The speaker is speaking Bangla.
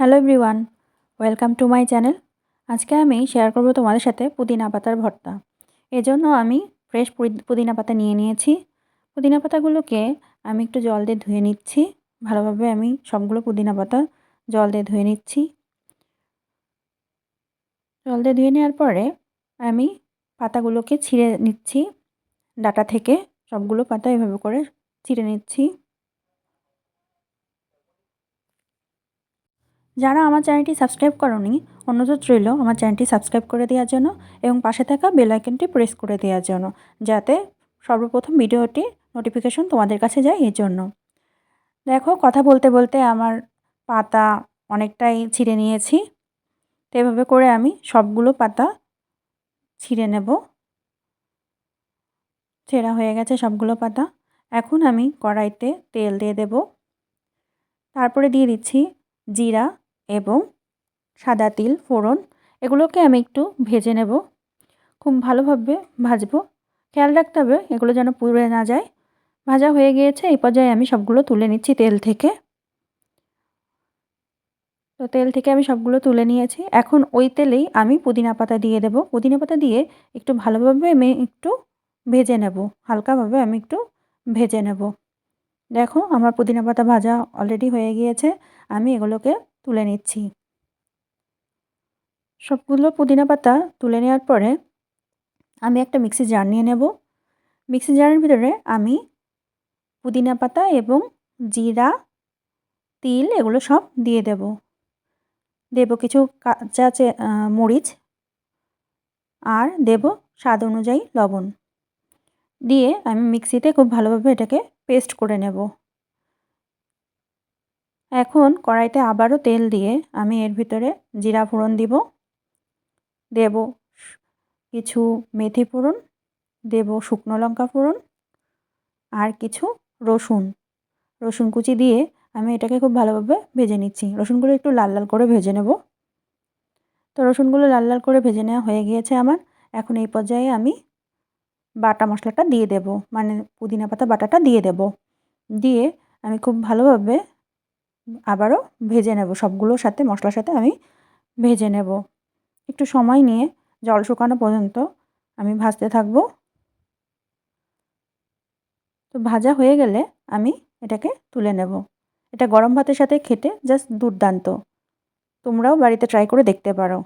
Hello everyone, welcome to my channel. আজকে আমি শেয়ার করব তোমাদের সাথে পুদিনা পাতার ভর্তা। এজন্য আমি ফ্রেশ পুদিনা পাতা নিয়ে নিয়েছি। পুদিনা পাতাগুলোকে আমি একটু জল দিয়ে ধুয়ে নিচ্ছি। ভালোভাবে আমি সবগুলো পুদিনা পাতা জল দিয়ে ধুয়ে নিচ্ছি। জল দিয়ে ধুয়ে নেওয়ার পরে আমি পাতাগুলোকে ছিঁড়ে নিচ্ছি। ডাটা থেকে সবগুলো পাতা এভাবে করে ছিঁড়ে নিচ্ছি। যারা আমার চ্যানেলটি সাবস্ক্রাইব করনি, অনুরোধ রইল আমার চ্যানেলটি সাবস্ক্রাইব করে দেওয়ার জন্য এবং পাশে থাকা বেল আইকনটি প্রেস করে দেওয়ার জন্য, যাতে সর্বপ্রথম ভিডিওটি নোটিফিকেশন তোমাদের কাছে যায় এর জন্য। দেখো, কথা বলতে বলতে আমার পাতা অনেকটাই ছিঁড়ে নিয়েছি। তো এভাবে করে আমি সবগুলো পাতা ছিঁড়ে নেব। ছেঁড়া হয়ে গেছে সবগুলো পাতা। এখন আমি কড়াইতে তেল দিয়ে দেব। তারপরে দিয়ে দিচ্ছি জিরা এবং সাদা তিল, ফোড়ন, এগুলোকে আমি একটু ভেজে নেব। খুব ভালোভাবে ভাজবো। খেয়াল রাখতে হবে এগুলো যেন পুড়ে না যায়। ভাজা হয়ে গিয়েছে, এই পর্যায়ে আমি সবগুলো তুলে নিচ্ছি তেল থেকে। তো তেল থেকে আমি সবগুলো তুলে নিয়েছি। এখন ওই তেলেই আমি পুদিনা পাতা দিয়ে দেব। পুদিনা পাতা দিয়ে একটু ভালোভাবে আমি একটু ভেজে নেব। হালকাভাবে আমি একটু ভেজে নেব। দেখো, আমার পুদিনা পাতা ভাজা অলরেডি হয়ে গিয়েছে। আমি এগুলোকে তুলে নিচ্ছি। সবগুলো পুদিনা পাতা তুলে নেওয়ার পরে আমি একটা মিক্সি জার নিয়ে নেব। মিক্সি জারের ভিতরে আমি পুদিনা পাতা এবং জিরা, তিল এগুলো সব দিয়ে দেব। দেব কিছু কাঁচা মরিচ আর দেব স্বাদ অনুযায়ী লবণ। দিয়ে আমি মিক্সিতে খুব ভালোভাবে এটাকে পেস্ট করে নেব। এখন কড়াইতে আবারও তেল দিয়ে আমি এর ভিতরে জিরা ফোড়ন দিব। দেব কিছু মেথি ফোড়ন, দেব শুকনো লঙ্কা ফোড়ন আর কিছু রসুন। রসুন কুচি দিয়ে আমি এটাকে খুব ভালোভাবে ভেজে নিচ্ছি। রসুনগুলো একটু লাল লাল করে ভেজে নেব। তো রসুনগুলো লাল লাল করে ভেজে নেওয়া হয়ে গিয়েছে আমার। এখন এই পর্যায়ে আমি বাটা মশলাটা দিয়ে দেব। মানে পুদিনা পাতা বাটাটা দিয়ে দেব। দিয়ে আমি খুব ভালোভাবে আবারও ভেজে নেব। সবগুলোর সাথে, মশলার সাথে আমি ভেজে নেব। একটু সময় নিয়ে জল শুকানো পর্যন্ত আমি ভাজতে থাকব। তো ভাজা হয়ে গেলে আমি এটাকে তুলে নেব। এটা গরম ভাতের সাথে খেতে জাস্ট দুর্দান্ত। তোমরাও বাড়িতে ট্রাই করে দেখতে পারো।